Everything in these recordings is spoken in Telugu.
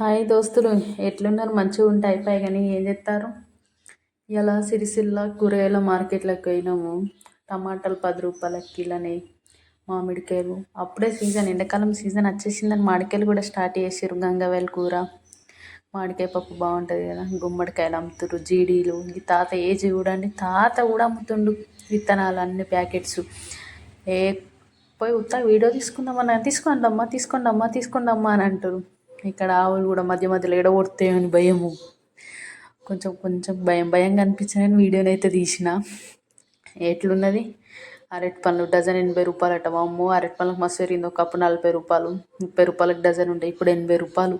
హాయ్ దోస్తులు ఎట్లున్నారు? మంచిగా ఉంటే అయిపోయి కానీ ఏం చేస్తారు? ఇలా సిరిసిల్ల కూరగాయల మార్కెట్లోకి పోయినాము. టమాటాలు పది రూపాయలకి కిలోని మామిడికాయలు. అప్పుడే సీజన్ ఎండాకాలం సీజన్ వచ్చేసిందని మామిడికాయలు కూడా స్టార్ట్ చేసారు గంగవేల కూర మామిడికాయ పప్పు బాగుంటుంది కదా గుమ్మడికాయలు అమ్ముతురు జీడీలు. ఈ తాత ఏజ్ చూడండి తాత కూడా అమ్ముతుండు విత్తనాలు అన్ని ప్యాకెట్స్. ఏ పోయి ఉత్తా వీడియో తీసుకుందామని తీసుకోండి అమ్మా తీసుకోండి అమ్మా తీసుకోండి అమ్మా అని అంటారు ఇక్కడ ఆవులు కూడా మధ్య మధ్యలో ఎడగొడతాయని భయము. కొంచెం కొంచెం భయం భయంగా అనిపించిన వీడియోని అయితే తీసిన. ఎట్లున్నది? అరటి పండ్లు డజన్ ఎనభై రూపాయలు అట అమ్మో అరటి పండ్లకు మస్తు పెరిగింది. ఒకప్పుడు నలభై రూపాయలు ముప్పై రూపాయలకు డజన్ ఉంటాయి ఇప్పుడు ఎనభై రూపాయలు.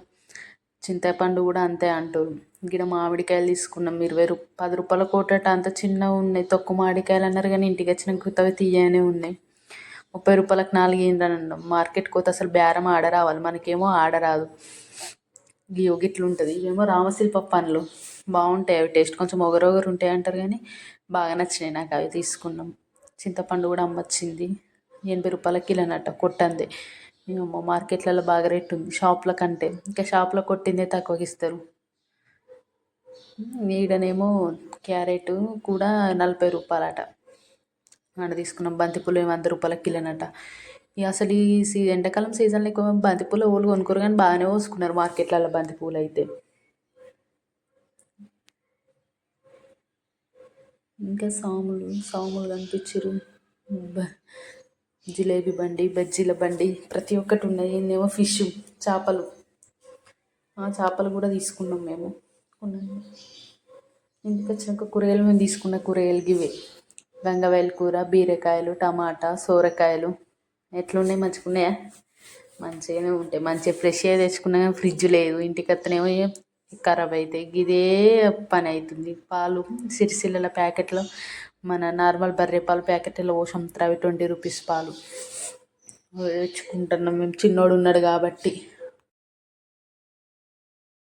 చింతపండు కూడా అంతే అంటారు. గిడ మామిడికాయలు తీసుకున్నాం ఇరవై రూ పది రూపాయల కోటట అంత చిన్నగా ఉన్నాయి. తక్కువ మామిడికాయలు అన్నారు కానీ ఇంటికి వచ్చిన కొత్తవి తీయనే ఉన్నాయి. ముప్పై రూపాయలకు నాలుగు ఏంటని మార్కెట్కి పోతే అసలు బేరం ఆడరావాలి. మనకేమో ఆడరాదు. గియో గిట్లు ఉంటుంది. ఇవేమో రామశిల్ప పండ్లు బాగుంటాయి అవి. టేస్ట్ కొంచెం ఒగరొగరు ఉంటాయి అంటారు కానీ బాగా నచ్చినాయి నాకు అవి తీసుకున్నాం. చింతపండు కూడా అమ్మొచ్చింది. ఎనభై రూపాయల కిలోనట కొట్టంది. ఏమో మార్కెట్లలో బాగా రేట్ ఉంది. షాప్ల కంటే. ఇంకా షాప్లో కొట్టిందే తక్కువకి ఇస్తారు. ఈడనేమో క్యారెట్ కూడా నలభై రూపాయలట. అక్కడ తీసుకున్నాం. బంతిపూలు ఏమో వంద రూపాయలకి కిలోనట. ఇక అసలు ఈ సీ ఎండాకాలం సీజన్లో ఎక్కువ బంతిపూలు ఎవరు కొనుక్కోరు కానీ బాగానే పోసుకున్నారు మార్కెట్లలో బంతిపూలు అయితే. ఇంకా సాములు సాములు కనిపించరు జిలేబీ బండి బజ్జీల బండి ప్రతి ఒక్కటి ఉన్నాయి. ఏమో ఫిష్ చేపలు. ఆ చేపలు కూడా తీసుకున్నాం మేము. ఇంటికి వచ్చినాక కూరగాయలు మేము తీసుకున్న కూరగాయలు ఇవే గంగవేల కూర బీరకాయలు టమాటా సోరకాయలు. ఎట్లున్నాయి? మంచిగున్నాయా? మంచిగానే ఉంటాయి. మంచిగా ఫ్రెష్గా తెచ్చుకున్నా కానీ ఫ్రిడ్జ్ లేదు. ఇంటికి వస్తేనేమో ఖరాబ్ అవుతాయి ఇదే పని అవుతుంది పాలు సిరిసిల్లల ప్యాకెట్లో మన నార్మల్ బర్రె పాలు ప్యాకెట్లో పోసి. అవి ట్వంటీ రూపీస్ పాలు. తెచ్చుకుంటున్నాం. మేము చిన్నోడు ఉన్నాడు కాబట్టి.